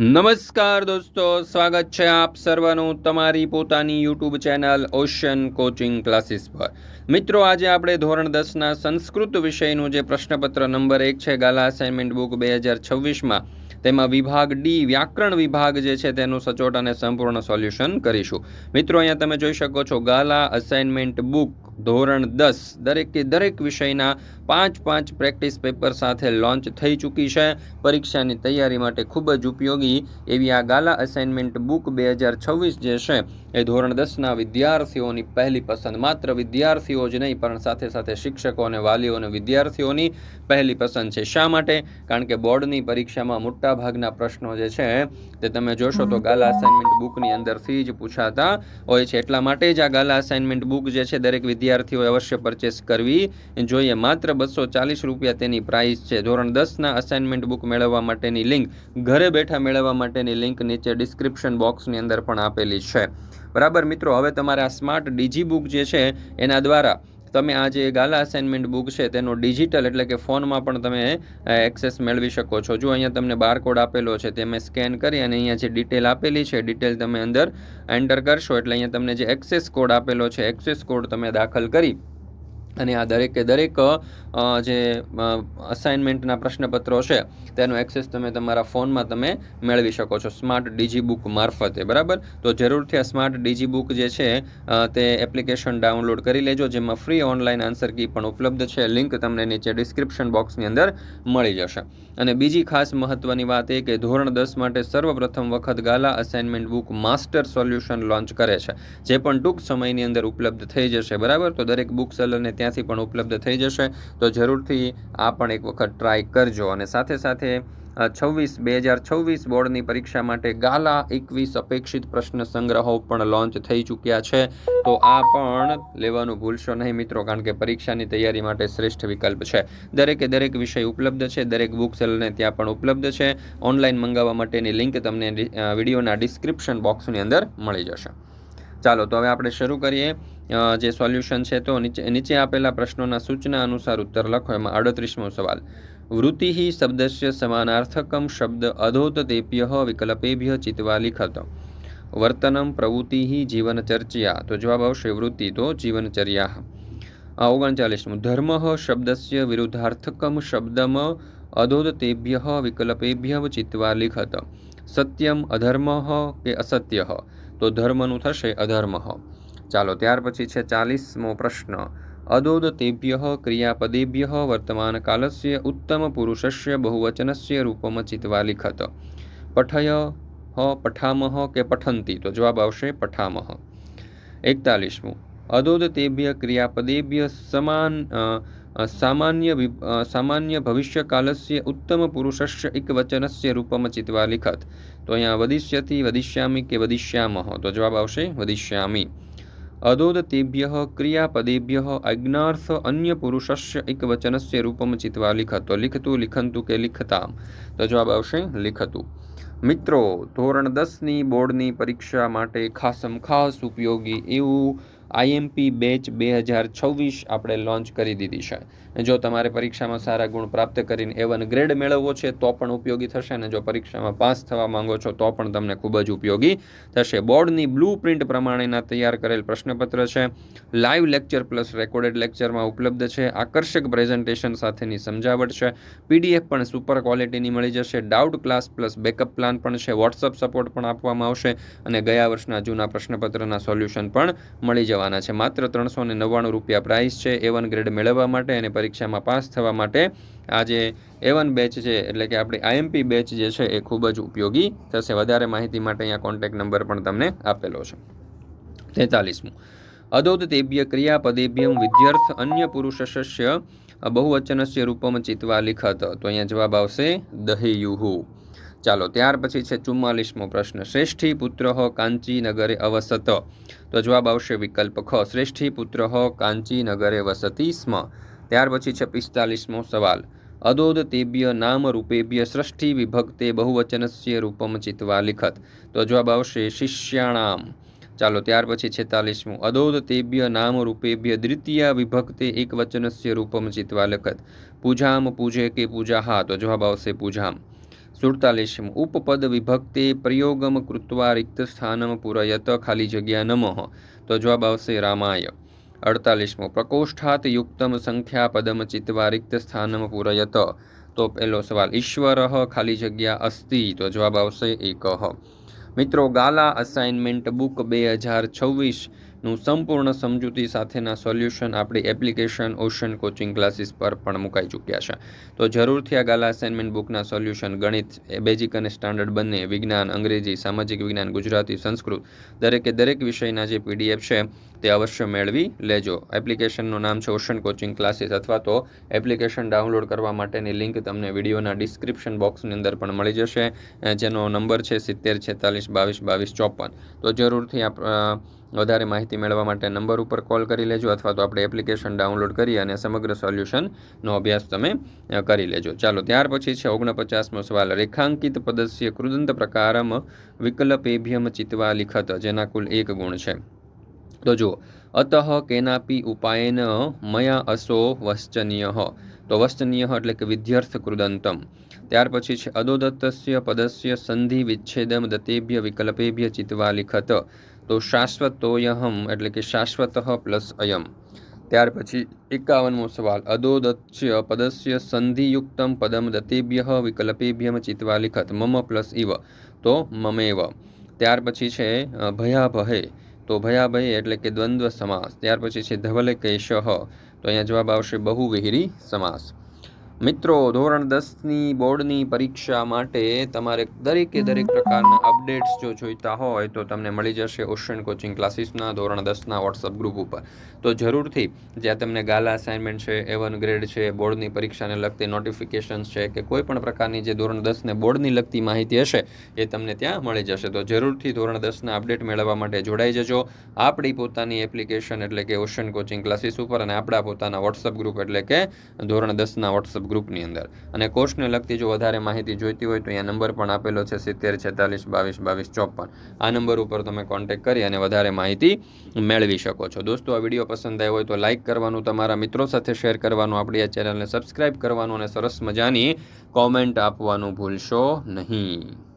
નમસ્કાર દોસ્તો, સ્વાગત છે આપ સર્વનું તમારી પોતાની YouTube channel ocean coaching classes પર. મિત્રો, આજે આપણે ધોરણ દસના સંસ્કૃત વિષયનું જે પ્રશ્નપત્ર નંબર એક છે, ગાલા અસાઇનમેન્ટ બુક બે હજાર છવ્વીસમાં તેમાં વિભાગ ડી, વ્યાકરણ વિભાગ જે છે તેનું સચોટ અને સંપૂર્ણ સોલ્યુશન કરીશું. મિત્રો, અહીંયા તમે જોઈ શકો છો, ગાલા અસાઇનમેન્ટ બુક ધોરણ દસ, દરેકે દરેક વિષયના પાંચ પાંચ પ્રેક્ટિસ પેપર સાથે લોન્ચ થઈ ચૂકી છે. પરીક્ષાની તૈયારી માટે ખૂબ જ ઉપયોગી એવી આ ગાલા અસાઇનમેન્ટ બુક બે હજાર છવ્વીસ જે છે એ ધોરણ દસના વિદ્યાર્થીઓની પહેલી પસંદ. માત્ર વિદ્યાર્થીઓ જ નહીં, પણ સાથે સાથે શિક્ષકો અને વાલીઓ અને વિદ્યાર્થીઓની પહેલી પસંદ છે. શા માટે? કારણ કે બોર્ડની પરીક્ષામાં મોટાભાગના પ્રશ્નો જે છે તે તમે જોશો તો ગાલા અસાઇનમેન્ટ બુકની અંદરથી જ પૂછાતા હોય છે. એટલા માટે જ આ ગાલા અસાઇનમેન્ટ બુક જે છે દરેક વિદ્યાર્થીઓએ અવશ્ય પરચેસ કરવી જોઈએ. માત્ર બસો ચાલીસ રૂપિયા તેની પ્રાઇસ છે. ધોરણ દસના અસાઇનમેન્ટ બુક મેળવવા માટેની લિંક ઘરે બેઠા મેળવવા માટેની લિંક નીચે ડિસ્ક્રિપ્શન બોક્સની અંદર પણ આપેલી છે. બરાબર મિત્રો હવે તમારે આ સ્માર્ટ ડીજી બુક જે છે એના દ્વારા તમે આ જે ગાલા અસાઇનમેન્ટ બુક છે, તેનો ડિજિટલ એટલે કે ફોનમાં પણ તમે એક્સેસ મેળવી શકો છો. જો અહીંયા તમને બારકોડ આપેલો છે, તે મેં સ્કેન કરી અને અહીંયા જે ડિટેલ આપેલી છે ડિટેલ તમે અંદર એન્ટર કરશો. એટલે અહીંયા તમને જે એક્સેસ કોડ આપેલો છે એક્સેસ કોડ તમે દાખલ કરી અને આ દરેકે, દરેક જે અસાઇનમેન્ટના પ્રશ્નપત્રો છે, તેનો એક્સેસ તમે તમારા ફોનમાં તમે મેળવી શકો છો. સ્માર્ટ ડીજી બુક મારફતે, બરાબર? તો જરૂરથી આ સ્માર્ટ ડીજી બુક જે છે તે એપ્લિકેશન ડાઉનલોડ કરી લેજો, જેમાં ફ્રી ઓનલાઈન આન્સર કી પણ ઉપલબ્ધ છે. લિંક તમને નીચે ડિસ્ક્રિપ્શન બોક્સની અંદર મળી જશે. અને બીજી ખાસ મહત્વની વાત એ કે ધોરણ દસ માટે સર્વપ્રથમ વખત Gala assignment book master solution launch કરે છે, જે પણ ટૂંક સમયની અંદર ઉપલબ્ધ થઈ જશે, બરાબર? તો દરેક બુક સેલરને ત્યાંથી પણ ઉપલબ્ધ થઈ જશે. તો જરૂરથી આ પણ એક વખત ટ્રાય કરજો. અને સાથે સાથે છવ્વીસ, બે હજાર છવ્વીસ બોર્ડની પરીક્ષા માટે ગાલા એકવીસ અપેક્ષિત પ્રશ્ન સંગ્રહો પણ લોન્ચ થઈ ચૂક્યા છે. તો આ પણ લેવાનું ભૂલશો નહીં મિત્રો, કારણ કે પરીક્ષાની તૈયારી માટે શ્રેષ્ઠ વિકલ્પ છે. દરેકે દરેક વિષય ઉપલબ્ધ છે, દરેક બુક સેલને ત્યાં પણ ઉપલબ્ધ છે. ઓનલાઈન મંગાવવા માટેની લિંક તમને વિડીયોના ડિસ્ક્રિપ્શન બોક્સની અંદર મળી જશે. ચાલો, તો હવે આપણે શરૂ કરીએ. જે સોલ્યુશન છે તો નીચે નીચે આપેલા પ્રશ્નોના સૂચના અનુસાર ઉત્તર લખો. એમાં અડત્રીસમો સવાલ. વૃત્તિ શબ્દસ્ય સમાનાર્થકમ શબ્દ અધોત તેભ્ય વિકલ્પેભ્ય ચિત્વા લિખત. વર્તનમ પ્રવૃત્તિ જીવનચર્ચયા. તો જવાબ આવશે વૃત્તિ, તો જીવનચર્યા. ઓગણચાલીસમું. ધર્મ શબ્દસ્ય વિરુદ્ધાર્થકમ શબ્દમ અધોતતેભ્ય વિકલ્પેભ્ય ચિત્વા લિખત. સત્યમ અધર્મ કે અસત્ય તો ધર્મનું થશે અધર્મ ચાલો, ત્યાર પછી છે ચાલીસમો પ્રશ્ન. અદોદ તેભ્ય ક્રિયાપદેભ્ય વર્તમાન કાલસ્ય ઉત્તમ પુરુષસ્ય બહુવચનસ્ય રૂપમ ચિતવા લિખત. પઠય હ પઠામહ કે પઠંતી? તો જવાબ આવશે પઠામહ એકતાલીસમું. અદોદ તેભ્ય ક્રિયાપદેભ્ય સમાન સામાન્ય સામાન્ય ભવિષ્યકાલસ્ય ઉત્તમ પુરુષસ્ય એકવચનસ્ય રૂપમ ચિતવા લિખત. તો અહીંયા વદિષ્યથી વદિષ્યામી કે વદિષ્યામહ? તો જવાબ આવશે વદિષ્યામી. અદોદતેભ્ય ક્રિયાપદેભ્ય આજ્ઞાર્થ અન્ય પુરુષસ્ય એકવચનસ્ય રૂપમ ચિત્વા લિખતો લિખતું લિખંતું કે લિખતામ તો જવાબ આવશે લિખતું મિત્રો ધોરણ દસની બોર્ડની પરીક્ષા માટે ખાસમ ખાસ ઉપયોગી એવું આઈએમપી બેચ બે હજાર છવ્વીસ આપણે લોન્ચ કરી દીધી છે. જો તમારે પરીક્ષામાં સારા ગુણ પ્રાપ્ત કરીને એવન ગ્રેડ મેળવવો છે, તો પણ ઉપયોગી થશે. અને જો પરીક્ષામાં પાસ થવા માંગો છો, તો પણ તમને ખૂબ જ ઉપયોગી થશે. બોર્ડની બ્લુ પ્રિન્ટ પ્રમાણેના તૈયાર કરેલ પ્રશ્નપત્ર છે. લાઈવ લેક્ચર પ્લસ રેકોર્ડેડ લેક્ચરમાં ઉપલબ્ધ છે. આકર્ષક પ્રેઝન્ટેશન સાથેની સમજાવટ છે. પીડીએફ પણ સુપર ક્વોલિટીની મળી જશે. Doubt class plus backup plan પણ છે. વોટ્સઅપ સપોર્ટ પણ આપવામાં આવશે. અને ગયા વર્ષના જૂના પ્રશ્નપત્રના સોલ્યુશન પણ મળી જવાના છે. માત્ર ત્રણસો ને નવ્વાણું રૂપિયા પ્રાઇસ છે એ વન ગ્રેડ મેળવવા માટે અને પરીક્ષામાં પાસ થવા માટે આ જે એ વન બેચ છે, એટલે કે આપણી આઈએમપી બેચ જે છે એ ખૂબ જ ઉપયોગી થશે. વધારે માહિતી માટે અહીંયા કોન્ટેક્ટ નંબર પણ તમને આપેલો છે. તેતાલીસમું. અદૌતેભ્ય તેભ્ય ક્રિયાપદેભ્યમ વિદ્યાર્થ અન્ય પુરુષસ્ય બહુવચનસ્ય રૂપમ ચિત્વા લિખત. તો અહીંયા જવાબ આવશે દહેયુહુ. ચાલો, ત્યાર પછી છે ચુમ્માલીસમો પ્રશ્ન. શ્રેષ્ઠી પુત્ર કાંચીનગરે અવસત. તો જવાબ આવશે વિકલ્પ ખ. શ્રેષ્ઠી પુત્ર કાંચીનગરે વસતી સ્મ ત્યાર પછી છે પિસ્તાલીસમો સવાલ. અદોદ તેભ્ય નામ રૂપેભ્ય સૃષ્ટિ વિભક્તે બહુવચનસ્ય રૂપમ ચિત્વા લિખત. તો જવાબ આવશે શિષ્યાણામ. ચાલો, ત્યાર પછી છેતાલીસમું. અદોદ તેભ્ય નામ રૂપેભ્ય દ્વિતીય વિભક્તે એક વચનસ્ય રૂપમ ચિત્વા લખત. પૂજામ પૂજે કે પૂજા હા તો જવાબ આવશે પૂજામ. સુડતાલીસમું ઉપપદ વિભક્તિ પ્રયોગમ કૃત્વા રિક્તસ્થાનમ પૂરયત ખાલી જગ્યા નમઃ. તો જવાબ આવશે રામાય. અડતાલીસમો, પ્રકોષ્ઠાત યુક્તમ સંખ્યા પદમ રિક્ત સ્થાનમ પૂરયત. તો પહેલો સવાલ, ઈશ્વર ખાલી જગ્યા અસ્તિ? તો જવાબ આવશે એક. મિત્રો, ગાલા અસાઇનમેન્ટ બુક બે હજાર છવ્વીસનું સંપૂર્ણ સમજૂતી સાથેના સોલ્યુશન આપણી એપ્લિકેશન ઓશન કોચિંગ ક્લાસીસ પર પણ મુકાઈ ચૂક્યા છે. તો જરૂરથી આ ગાલા અસાઇનમેન્ટ બુકના સોલ્યુશન ગણિત બેઝિક અને સ્ટાન્ડર્ડ બંને, વિજ્ઞાન, અંગ્રેજી, સામાજિક વિજ્ઞાન, ગુજરાતી, સંસ્કૃત, દરેકે દરેક વિષયના જે પીડીએફ છે, તે અવશ્ય મેળવી લેજો. એપ્લિકેશનનું નામ છે ઓશન કોચિંગ ક્લાસીસ અથવા તો એપ્લિકેશન ડાઉનલોડ કરવા માટેની લિંક તમને વિડીયોના ડિસ્ક્રિપ્શન બોક્સની અંદર પણ મળી જશે. જેનો નંબર છે સિત્તેર છેતાલીસ બાવીસ બાવીસ ચોપન. તો જરૂરથી આપ વધારે માહિતી મેળવવા માટે નંબર ઉપર કોલ કરી લેજો અથવા તો આપણે એપ્લિકેશન ડાઉનલોડ કરી અને સમગ્ર સોલ્યુશનનો અભ્યાસ તમે કરી લેજો. ચાલો, ત્યાર પછી છે ઓગણપચાસમો સવાલ. રેખાંકિત પદસ્ય કૃદંત પ્રકારમ વિકલ્પેભ્યમ ચિત્વા લિખત, જેના કુલ એક ગુણ છે. તો જુઓ, અતઃ કેનાપી ઉપાયેન મયા અસો વશ્ચનીય. તો વશ્ચનીય એટલે કે વિધ્યર્થ કૃદંતમ. ત્યાર પછી છે અદોદત્તસ્ય પદસ્ય સંધિ વિચ્છેદમ દતેભ્ય વિકલ્પેભ્ય ચિત્વા લિખત. તો શાશ્વતોયહમ એટલે કે શાશ્વત પ્લસ અયમ. ત્યાર પછી એકાવનમો સવાલ. અદોદત્ય પદસ્ય સંધિયુક્તમ પદમ દતેભ્ય વિકલ્પેભ્યમ ચિત્વા લિખત. મમ પ્લસ ઇવ. તો મમેવ. ત્યાર પછી છે ભયાભહે. તો ભયાભય એટલે કે દ્વંદ્વ સમાસ. ત્યાર પછી છે ધવલે કૈશઃ તો અહીંયા જવાબ આવશે બહુવિહિરી સમાસ. મિત્રો, ધોરણ દસની બોર્ડની પરીક્ષા માટે તમારે દરેકે દરેક પ્રકારના અપડેટ્સ જો જોઈતા હોય તો તમને મળી જશે ઓશન કોચિંગ ક્લાસીસના ધોરણ દસના વોટ્સઅપ ગ્રુપ ઉપર. તો જરૂરથી જ્યાં તમને ગાલા અસાઇનમેન્ટ છે એવન ગ્રેડ છે, બોર્ડની પરીક્ષાને લગતી નોટિફિકેશન્સ છે કે કોઈ પણ પ્રકારની જે ધોરણ દસને બોર્ડની લગતી માહિતી હશે, એ તમને ત્યાં મળી જશે. તો જરૂરથી ધોરણ દસના અપડેટ મેળવવા માટે જોડાઈ જજો. આપણી પોતાની એપ્લિકેશન એટલે કે ઓશન કોચિંગ ક્લાસીસ ઉપર અને આપણા પોતાના વોટ્સઅપ ગ્રુપ એટલે કે ધોરણ દસના વોટ્સઅપ ગ્રુપની અંદર. અને કોર્સને લગતી જો વધારે માહિતી જોઈતી હોય તો અહીંયા નંબર પણ આપેલો છે, સિત્તેર, છેતાલીસ, બાવીસ બાવીસ, ચોપન. આ નંબર ઉપર તમે કોન્ટેક્ટ કરી અને વધારે માહિતી મેળવી શકો છો. દોસ્તો, આ વીડિયો પસંદ આવ્યો હોય તો લાઇક કરવાનું, તમારા મિત્રો સાથે શેર કરવાનું, આપણી આ ચેનલને સબસ્ક્રાઇબ કરવાનું અને સરસ મજાની કોમેન્ટ આપવાનું ભૂલશો નહીં.